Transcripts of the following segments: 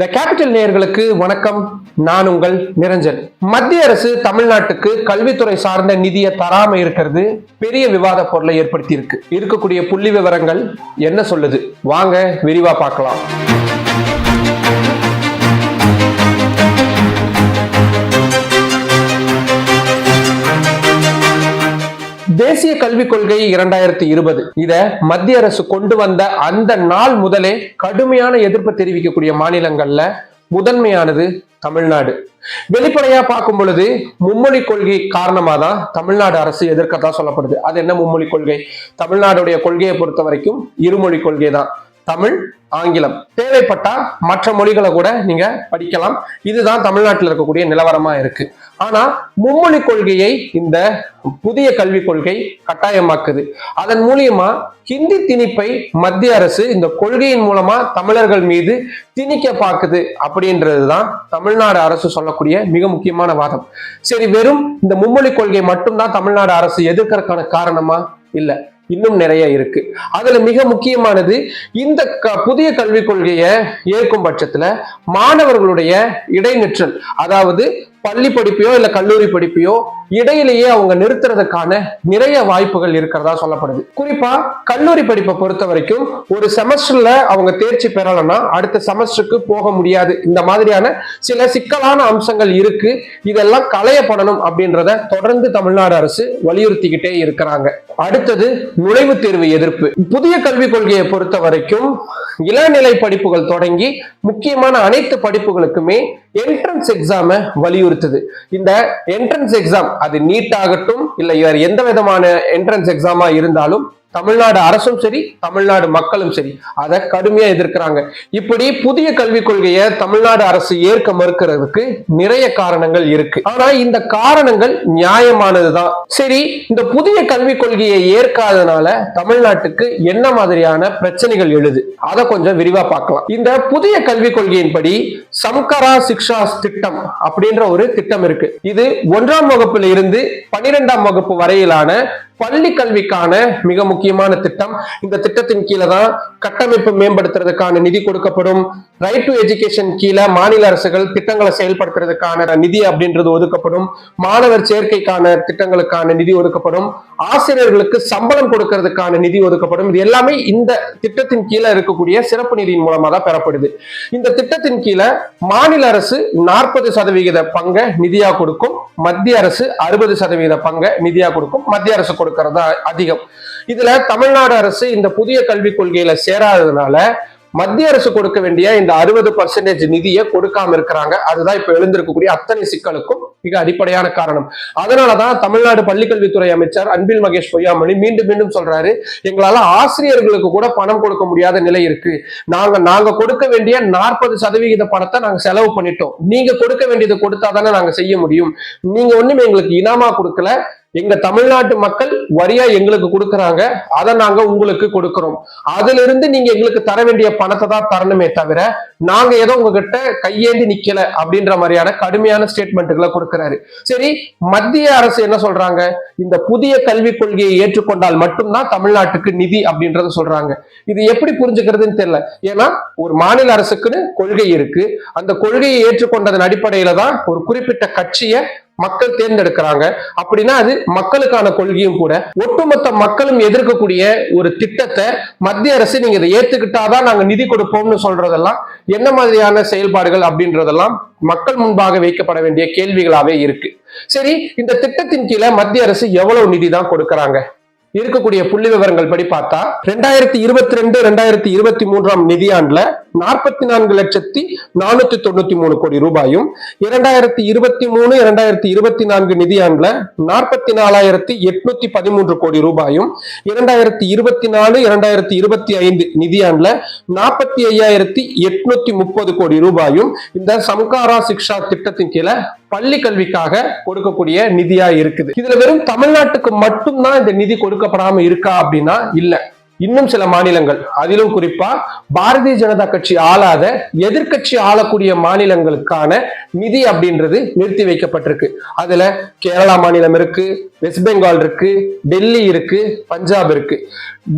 The capital நேயர்களுக்கு வணக்கம். நான் உங்கள் நிரஞ்சன். மத்திய அரசு தமிழ்நாட்டுக்கு கல்வித்துறை சார்ந்த நிதியை தராம இருக்கிறது பெரிய விவாத பொருளை ஏற்படுத்தி இருக்கு இருக்கக்கூடிய புள்ளி விவரங்கள் என்ன சொல்லுது? வாங்க விரிவா பார்க்கலாம். தேசிய கல்விக் கொள்கை இரண்டாயிரத்தி இருபது. இத மத்திய அரசு கொண்டு வந்த அந்த நாள் முதலே கடுமையான எதிர்ப்பு தெரிவிக்கக்கூடிய மாநிலங்கள்ல முதன்மையானது தமிழ்நாடு. வெளிப்படையா பார்க்கும் பொழுது மும்மொழி கொள்கை காரணமா தான் தமிழ்நாடு அரசு எதிர்க்கத்தான் சொல்லப்படுது. அது என்ன மும்மொழி கொள்கை? தமிழ்நாடுடைய கொள்கையை பொறுத்த வரைக்கும் இருமொழி கொள்கை தான் தமிழ் ஆங்கிலம். தேவைப்பட்டா மற்ற மொழிகளை கூட நீங்க படிக்கலாம். இதுதான் தமிழ்நாட்டில் இருக்கக்கூடிய நிலவரமா இருக்கு. ஆனா மும்மொழி கொள்கையை இந்த புதிய கல்விக் கொள்கை கட்டாயமாக்குது. அதன் மூலியமா ஹிந்தி திணிப்பை மத்திய அரசு இந்த கொள்கையின் மூலமா தமிழர்கள் மீது திணிக்க பார்க்குது அப்படின்றதுதான் தமிழ்நாடு அரசு சொல்லக்கூடிய மிக முக்கியமான வாதம். சரி வெறும் இந்த மும்மொழி கொள்கை மட்டும்தான் தமிழ்நாடு அரசு எதிர்க்கிறதுக்கான காரணமா இல்லை. இன்னும் நிறைய இருக்கு. அதுல மிக முக்கியமானது இந்த க- புதிய கல்விக் கொள்கையை ஏற்கும் பட்சத்துல மாணவர்களுடைய இடைநிற்றல் அதாவது பள்ளி படிப்பையோ இல்ல கல்லூரி படிப்பையோ இடையிலேயே அவங்க நிறுத்துறதுக்கான நிறைய வாய்ப்புகள் இருக்கிறதா சொல்லப்படுது. குறிப்பா கல்லூரி படிப்பை பொறுத்த வரைக்கும் ஒரு செமஸ்டர்ல அவங்க தேர்ச்சி பெறலைன்னா அடுத்த செமஸ்டருக்கு போக முடியாது. இந்த மாதிரியான சில சிக்கலான அம்சங்கள் இருக்கு. இதெல்லாம் களையப்படணும் அப்படின்றத தொடர்ந்து தமிழ்நாடு அரசு வலியுறுத்திக்கிட்டே இருக்கிறாங்க. அடுத்தது நுழைவுத் தேர்வு எதிர்ப்பு. புதிய கல்விக் கொள்கையை பொறுத்த வரைக்கும் இளநிலை படிப்புகள் தொடங்கி முக்கியமான அனைத்து படிப்புகளுக்குமே என்ட்ரன்ஸ் எக்ஸாமை வலியுறுத்துது. இந்த என்ட்ரன்ஸ் எக்ஸாம் அது நீட் ஆகட்டும் இல்லை வேற எந்த விதமான என்ட்ரன்ஸ் எக்ஸாமா இருந்தாலும் தமிழ்நாடு அரசும் சரி தமிழ்நாடு மக்களும் சரி அதை கடுமையா எதிர்க்கிறாங்க. இப்படி புதிய கல்விக் கொள்கையை தமிழ்நாடு அரசு ஏற்க மறுக்கிறதுக்கு நிறைய காரணங்கள் இருக்கு. ஆனா இந்த காரணங்கள் நியாயமானதுதான். சரி இந்த புதிய கல்விக் கொள்கையை ஏற்காதனால தமிழ்நாட்டுக்கு என்ன மாதிரியான பிரச்சனைகள் எழுது? அதை கொஞ்சம் விரிவா பார்க்கலாம். இந்த புதிய கல்விக் கொள்கையின்படி சம்கரா சிக்ஷா திட்டம் அப்படின்ற ஒரு திட்டம் இருக்கு. இது ஒன்றாம் வகுப்புல இருந்து பன்னிரெண்டாம் வகுப்பு வரையிலான பள்ளி கல்விக்கான மிக முக்கியமான திட்டம். இந்த திட்டத்தின் கீழே தான் கட்டமைப்பு மேம்படுத்துறதுக்கான நிதி கொடுக்கப்படும். ரைட் டு எஜுகேஷன் கீழே மாநில அரசுகள் திட்டங்களை செயல்படுத்துறதுக்கான நிதி அப்படின்றது ஒதுக்கப்படும். மாணவர் சேர்க்கைக்கான திட்டங்களுக்கான நிதி ஒதுக்கப்படும். ஆசிரியர்களுக்கு சம்பளம் கொடுக்கறதுக்கான நிதி ஒதுக்கப்படும். இது எல்லாமே இந்த திட்டத்தின் கீழே இருக்கக்கூடிய சிறப்பு நிதியின் மூலமா தான் பெறப்படுது. இந்த திட்டத்தின் கீழே மாநில அரசு நாற்பது சதவிகித பங்கை நிதியா கொடுக்கும். மத்திய அரசு அறுபது சதவீத பங்கை நிதியா கொடுக்கும். மத்திய அரசு கொடுக்கறதா அதிகம். இதுல தமிழ்நாடு அரசு இந்த புதிய கல்விக் கொள்கையில சே சேராததுனால மத்திய அரசு கொடுக்க வேண்டிய இந்த அறுபது பர்சன்டேஜ் நிதியை கொடுக்காம இருக்கிறாங்க. அதுதான் இப்ப எழுந்திருக்கக்கூடிய அத்தனை சிக்கலுக்கும் மிக அடிப்படையான காரணம். அதனாலதான் தமிழ்நாடு பள்ளிக்கல்வித்துறை அமைச்சர் அன்பில் மகேஷ் பொய்யாமொழி மீண்டும் மீண்டும் சொல்றாரு எங்களால ஆசிரியர்களுக்கு கூட பணம் கொடுக்க முடியாத நிலை இருக்கு. நாங்க நாங்க கொடுக்க வேண்டிய நாற்பது சதவிகித பணத்தை நாங்க செலவு பண்ணிட்டோம். நீங்க கொடுக்க வேண்டியதை கொடுத்தா தானே நாங்க செய்ய முடியும். நீங்க ஒண்ணுமே எங்களுக்கு இனாமா கொடுக்கல. எங்க தமிழ்நாட்டு மக்கள் வரியா எங்களுக்கு கொடுக்கறாங்க அதை நாங்க உங்களுக்கு கொடுக்கிறோம். அதுல இருந்து நீங்க எங்களுக்கு தர வேண்டிய பணத்தை தான் தரணுமே தவிர நாங்க ஏதோ உங்ககிட்ட கையேந்தி நிக்கல அப்படின்ற மாதிரியான கடுமையான ஸ்டேட்மெண்ட்டுகளை கொடுக்கிறாரு. சரி மத்திய அரசு என்ன சொல்றாங்க? இந்த புதிய கல்விக் கொள்கையை ஏற்றுக்கொண்டால் மட்டும்தான் தமிழ்நாட்டுக்கு நிதி அப்படின்றத சொல்றாங்க. இது எப்படி புரிஞ்சுக்கிறதுன்னு தெரியல. ஏன்னா ஒரு மாநில அரசுக்குன்னு கொள்கை இருக்கு. அந்த கொள்கையை ஏற்றுக்கொண்டதன் அடிப்படையில தான் ஒரு குறிப்பிட்ட கட்சியை மக்கள் தேர்ந்தெடுக்கிறாங்க. அப்படின்னா அது மக்களுக்கான கொள்கையும் கூட. ஒட்டுமொத்த மக்களும் எதிர்க்கக்கூடிய ஒரு திட்டத்தை மத்திய அரசு நீங்க இதை ஏத்துக்கிட்டாதான் நாங்க நிதி கொடுப்போம்னு சொல்றதெல்லாம் என்ன மாதிரியான செயல்பாடுகள் அப்படின்றதெல்லாம் மக்கள் முன்பாக வைக்கப்பட வேண்டிய கேள்விகளாவே இருக்கு. சரி இந்த திட்டத்தின் கீழே மத்திய அரசு எவ்வளவு நிதி தான் கொடுக்கறாங்க? இருக்கக்கூடிய புள்ளி விவரங்கள் படி பார்த்தா ரெண்டாயிரத்தி இருபத்தி ரெண்டு ரெண்டாயிரத்தி இருபத்தி மூன்றாம் நிதியாண்டுல நாற்பத்தி நான்கு லட்சத்தி நானூத்தி தொண்ணூத்தி மூணு கோடி ரூபாயும் இரண்டாயிரத்தி இருபத்தி மூணு இரண்டாயிரத்தி இருபத்தி நான்கு நிதியாண்டுல நாற்பத்தி நாலாயிரத்தி எட்நூத்தி பதிமூன்று கோடி ரூபாயும் இரண்டாயிரத்தி இருபத்தி நாலு இரண்டாயிரத்தி இருபத்தி ஐந்து நிதியாண்டுல நாற்பத்தி ஐயாயிரத்தி எட்நூத்தி முப்பது கோடி ரூபாயும் இந்த சம்காரா சிக்ஷா திட்டத்தின் கீழே பள்ளி கல்விக்காக கொடுக்கக்கூடிய நிதியா இருக்குது. இதுல வெறும் தமிழ்நாட்டுக்கு மட்டும்தான் இந்த நிதி கொடுக்கப்படாம இருக்கா அப்படின்னா இல்ல. இன்னும் சில மாநிலங்கள். அதிலும் குறிப்பா பாரதிய ஜனதா கட்சி ஆளாத எதிர்க்கட்சி ஆளக்கூடிய மாநிலங்களுக்கான நிதி அப்படின்றது நிறுத்தி வைக்கப்பட்டிருக்கு. அதுல கேரளா மாநிலம் இருக்கு வெஸ்ட் பெங்கால் இருக்கு டெல்லி இருக்கு பஞ்சாப் இருக்கு.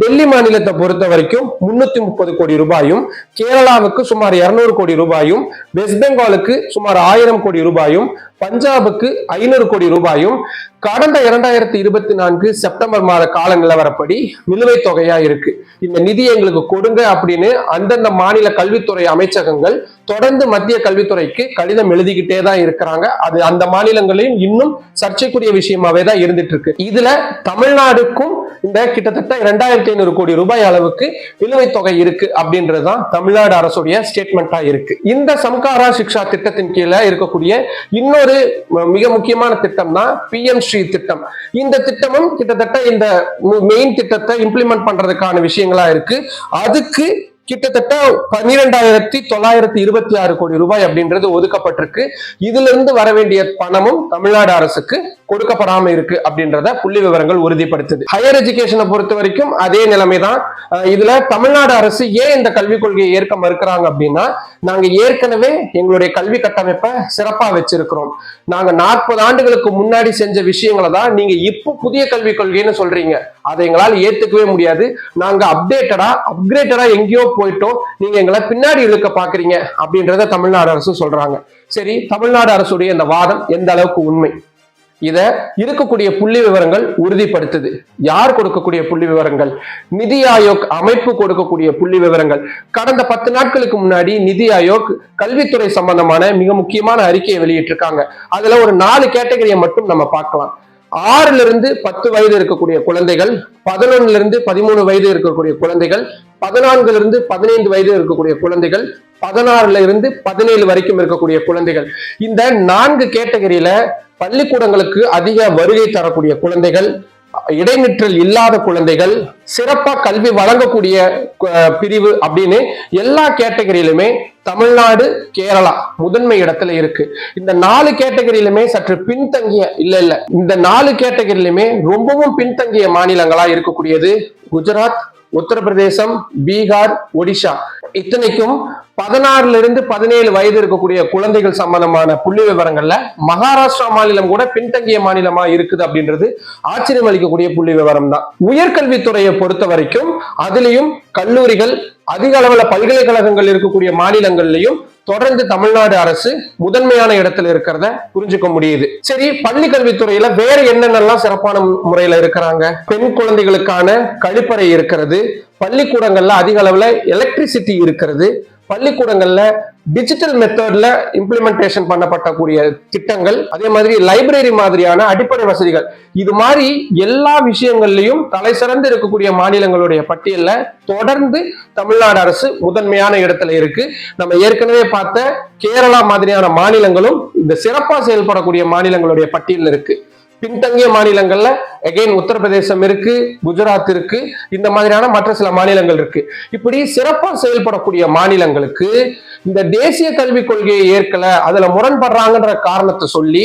டெல்லி மாநிலத்தை பொறுத்த வரைக்கும் முன்னூத்தி முப்பது கோடி ரூபாயும் கேரளாவுக்கு சுமார் இருநூறு கோடி ரூபாயும் வெஸ்ட் பெங்காலுக்கு சுமார் ஆயிரம் கோடி ரூபாயும் பஞ்சாபுக்கு ஐநூறு கோடி ரூபாயும் கடந்த இரண்டாயிரத்தி இருபத்தி நான்கு செப்டம்பர் மாத கால நிலவரப்படி நிலுவைத் தொகையா இருக்கு. இந்த நிதி எங்களுக்கு கொடுங்க அப்படின்னு அந்தந்த மாநில கல்வித்துறை அமைச்சகங்கள் தொடர்ந்து மத்திய கல்வித்துறைக்கு கடிதம் எழுதிக்கிட்டே தான் இருக்கிறாங்க. அது அந்த மாநிலங்களையும் இன்னும் சர்ச்சைக்குரிய விஷயமாவே தான் இருந்துட்டு இருக்கு. இதுல தமிழ்நாடுக்கும் இந்த கிட்டத்தட்ட இரண்டாயிரத்தி ஐநூறு கோடி ரூபாய் அளவுக்கு நிலுவைத் தொகை இருக்கு அப்படின்றதுதான் தமிழ்நாடு அரசுடைய ஸ்டேட்மெண்டா இருக்கு. இந்த சம்காரா சிக்ஷா திட்டத்தின் கீழே இருக்கக்கூடிய இன்னொரு மிக முக்கியமான திட்டம் தான் பிஎம் ஸ்ரீ திட்டம். இந்த திட்டமும் கிட்டத்தட்ட இந்த மெயின் திட்டத்தை இம்ப்ளிமெண்ட் பண்றதுக்கான விஷயங்களா இருக்கு. அதுக்கு கிட்டத்தட்ட பன்னிரெண்டாயிரத்தி தொள்ளாயிரத்தி இருபத்தி ஆறு கோடி ரூபாய் அப்படின்றது ஒதுக்கப்பட்டிருக்கு. இதுல இருந்து வர வேண்டிய பணமும் தமிழ்நாடு அரசுக்கு கொடுக்கப்படாம இருக்கு அப்படின்றத புள்ளி விவரங்கள் உறுதிப்படுத்துது. ஹையர் எஜுகேஷனை பொறுத்த வரைக்கும் அதே நிலைமை தான் இதுல தமிழ்நாடு அரசு ஏன் இந்த கல்விக் கொள்கையை ஏற்க மறுக்கிறாங்க அப்படின்னா நாங்க ஏற்கனவே எங்களுடைய கல்வி கட்டமைப்பை சிறப்பா வச்சிருக்கிறோம். நாங்க நாற்பது ஆண்டுகளுக்கு முன்னாடி செஞ்ச விஷயங்களை தான் நீங்க இப்போ புதிய கல்விக் கொள்கைன்னு சொல்றீங்க. அதை எங்களால் ஏத்துக்கவே முடியாது. நாங்க அப்டேட்டடா அப்கிரேட்டடா எங்கேயோ போயிட்டோம். நீங்க எங்களை பின்னாடி இழுக்க பாக்குறீங்க அப்படின்றத தமிழ்நாடு அரசு சொல்றாங்க. சரி தமிழ்நாடு அரசுடைய இந்த வாதம் எந்த அளவுக்கு உண்மை? இத இருக்கக்கூடிய புள்ளி விவரங்கள் உறுதிப்படுத்துது. யார் கொடுக்கக்கூடிய புள்ளி விவரங்கள்? நிதி ஆயோக் அமைப்பு கொடுக்கக்கூடிய புள்ளி விவரங்கள். கடந்த பத்து நாட்களுக்கு முன்னாடி நிதி ஆயோக் கல்வித்துறை சம்பந்தமான மிக முக்கியமான அறிக்கையை வெளியிட்டிருக்காங்க. அதுல ஒரு நாலு கேட்டகரியை மட்டும் நம்ம பார்க்கலாம். ஆறுல இருந்து பத்து வயது இருக்கக்கூடிய குழந்தைகள் பதினொன்னுல இருந்து பதிமூணு வயது இருக்கக்கூடிய குழந்தைகள் பதினான்குல இருந்து பதினைந்து வயது இருக்கக்கூடிய குழந்தைகள் பதினாறுல இருந்து பதினேழு வரைக்கும் இருக்கக்கூடிய குழந்தைகள். இந்த நான்கு கேட்டகரியில பள்ளிக்கூடங்களுக்கு அதிக வருகை தரக்கூடிய குழந்தைகள் இடைநிற்றல் இல்லாத குழந்தைகள் சிறப்பா கல்வி வழங்கக்கூடிய பிரிவு அப்படின்னு எல்லா கேட்டகரியிலுமே தமிழ்நாடு கேரளா முதன்மை இடத்துல இருக்கு. இந்த நாலு கேட்டகரியிலுமே சற்று பின்தங்கிய இல்ல இல்ல இந்த நாலு கேட்டகரியிலுமே ரொம்பவும் பின்தங்கிய மாநிலங்களா இருக்கக்கூடியது குஜராத் உத்தரப்பிரதேசம் பீகார் ஒடிஷா. இத்தனைக்கும் பதினாறுல இருந்து பதினேழு வயது இருக்கக்கூடிய குழந்தைகள் சம்பந்தமான புள்ளி விவரங்கள்ல மகாராஷ்டிரா மாநிலம் கூட பின்தங்கிய மாநிலமா இருக்குது அப்படின்றது ஆச்சரியம் அளிக்கக்கூடிய புள்ளி விவரம் தான் உயர்கல்வித்துறையை பொறுத்த வரைக்கும் அதுலயும் கல்லூரிகள் அதிக அளவுல பல்கலைக்கழகங்கள் இருக்கக்கூடிய மாநிலங்கள்லயும் தொடர்ந்து தமிழ்நாடு அரசு முதன்மையான இடத்துல இருக்கிறத புரிஞ்சுக்க முடியுது. சரி பள்ளி கல்வித்துறையில வேற என்னென்னலாம் சிறப்பான முறையில இருக்கிறாங்க? பெண் குழந்தைகளுக்கான கழிப்பறை இருக்கிறது பள்ளிக்கூடங்கள்ல அதிக அளவுல எலக்ட்ரிசிட்டி இருக்கிறது பள்ளிக்கூடங்கள்ல டிஜிட்டல் மெத்தட்ல இம்ப்ளிமெண்டேஷன் பண்ணப்பட்டக்கூடிய திட்டங்கள் அதே மாதிரி லைப்ரரி மாதிரியான அடிப்படை வசதிகள். இது மாதிரி எல்லா விஷயங்கள்லையும் தலை சிறந்து இருக்கக்கூடிய மாநிலங்களுடைய பட்டியலில் தொடர்ந்து தமிழ்நாடு அரசு முதன்மையான இடத்துல இருக்கு. நம்ம ஏற்கனவே பார்த்த கேரளா மாதிரியான மாநிலங்களும் இந்த சிறப்பாக செயல்படக்கூடிய மாநிலங்களுடைய பட்டியலில் இருக்கு. பின்தங்கிய மாநிலங்கள்ல எகைன் உத்தரப்பிரதேசம் இருக்கு குஜராத் இருக்கு இந்த மாதிரியான மற்ற சில மாநிலங்கள் இருக்கு. இப்படி சிறப்பா செயல்படக்கூடிய மாநிலங்களுக்கு இந்த தேசிய கல்விக் கொள்கையை ஏற்கல அதுல முரண்படுறாங்கன்ற காரணத்தை சொல்லி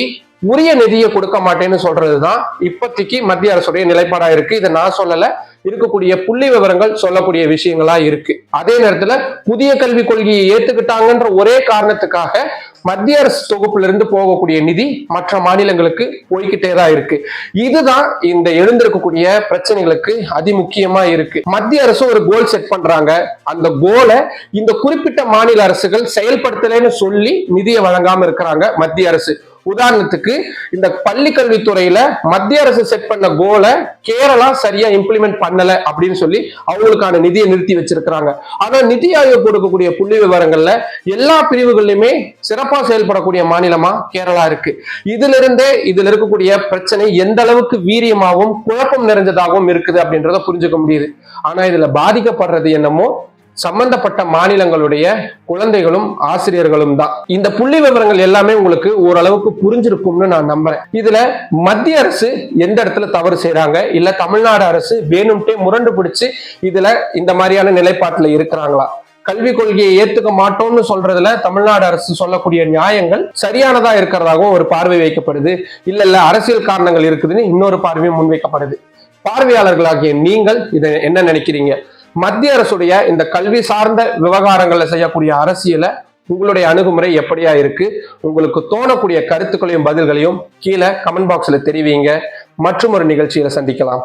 உரிய நிதியை கொடுக்க மாட்டேன்னு சொல்றதுதான் இப்போதைக்கு மத்திய அரசுடைய நிலைப்பாடா இருக்கு. இதை நான் சொல்லல. இருக்கக்கூடிய புள்ளி விவரங்கள் சொல்லக்கூடிய விஷயங்களா இருக்கு. அதே நேரத்துல புதிய கல்விக் கொள்கையை ஏத்துக்கிட்டாங்கன்ற ஒரே காரணத்துக்காக மத்திய அரசு தொகுப்புல இருந்து போகக்கூடிய நிதி மற்ற மாநிலங்களுக்கு போய்கிட்டே தான் இருக்கு. இதுதான் இந்த எழுந்திருக்கக்கூடிய பிரச்சனைகளுக்கு அதிமுக்கியமா இருக்கு. மத்திய அரசு ஒரு கோல் செட் பண்றாங்க. அந்த கோலை இந்த குறிப்பிட்ட மாநில அரசுகள் செயல்படுத்தலைன்னு சொல்லி நிதியை வழங்காம இருக்கிறாங்க மத்திய அரசு. உதாரணத்துக்கு இந்த பள்ளி கல்வித்துறையில மத்திய அரசு செட் பண்ண கோலை கேரளா சரியா இம்ப்ளிமெண்ட் பண்ணல அப்படின்னு சொல்லி அவங்களுக்கான நிதியை நிறுத்தி வச்சிருக்கிறாங்க. ஆனா நிதி ஆயோக் கொடுக்கக்கூடிய புள்ளி விவரங்கள்ல எல்லா பிரிவுகளிலுமே சிறப்பா செயல்படக்கூடிய மாநிலமா கேரளா இருக்கு. இதுல இருந்தே இதுல இருக்கக்கூடிய பிரச்சனை எந்த அளவுக்கு வீரியமாகவும் குழப்பம் நிறைஞ்சதாகவும் இருக்குது அப்படின்றத புரிஞ்சுக்க முடியுது. ஆனா இதுல பாதிக்கப்படுறது என்னமோ சம்பந்தப்பட்ட மாநிலங்களுடைய குழந்தைகளும் ஆசிரியர்களும் தான். இந்த புள்ளி விவரங்கள் எல்லாமே உங்களுக்கு ஓரளவுக்கு புரிஞ்சிருக்கும்னு நான் நம்புறேன். இதுல மத்திய அரசு எந்த இடத்துல தவறு செய்யறாங்க இல்ல தமிழ்நாடு அரசு வேணும்ட்டே முரண்டு பிடிச்சு இதுல இந்த மாதிரியான நிலைப்பாட்டுல இருக்கிறாங்களா? கல்விக் கொள்கையை ஏத்துக்க மாட்டோம்னு சொல்றதுல தமிழ்நாடு அரசு சொல்லக்கூடிய நியாயங்கள் சரியானதா இருக்கிறதாகவும் ஒரு பார்வை வைக்கப்படுது. இல்ல இல்ல அரசியல் காரணங்கள் இருக்குதுன்னு இன்னொரு பார்வையும் முன்வைக்கப்படுது. பார்வையாளர்களாகிய நீங்கள் இதை என்ன நினைக்கிறீங்க? மத்திய அரசுடைய இந்த கல்வி சார்ந்த விவகாரங்களை செய்யக்கூடிய அரசியலை உங்களுடைய அணுகுமுறை எப்படியா இருக்கு? உங்களுக்கு தோணக்கூடிய கருத்துக்களையும் பதில்களையும் கீழே கமெண்ட் பாக்ஸ்ல தெரிவிங்க. மற்றும் ஒரு நிகழ்ச்சியில சந்திக்கலாம்.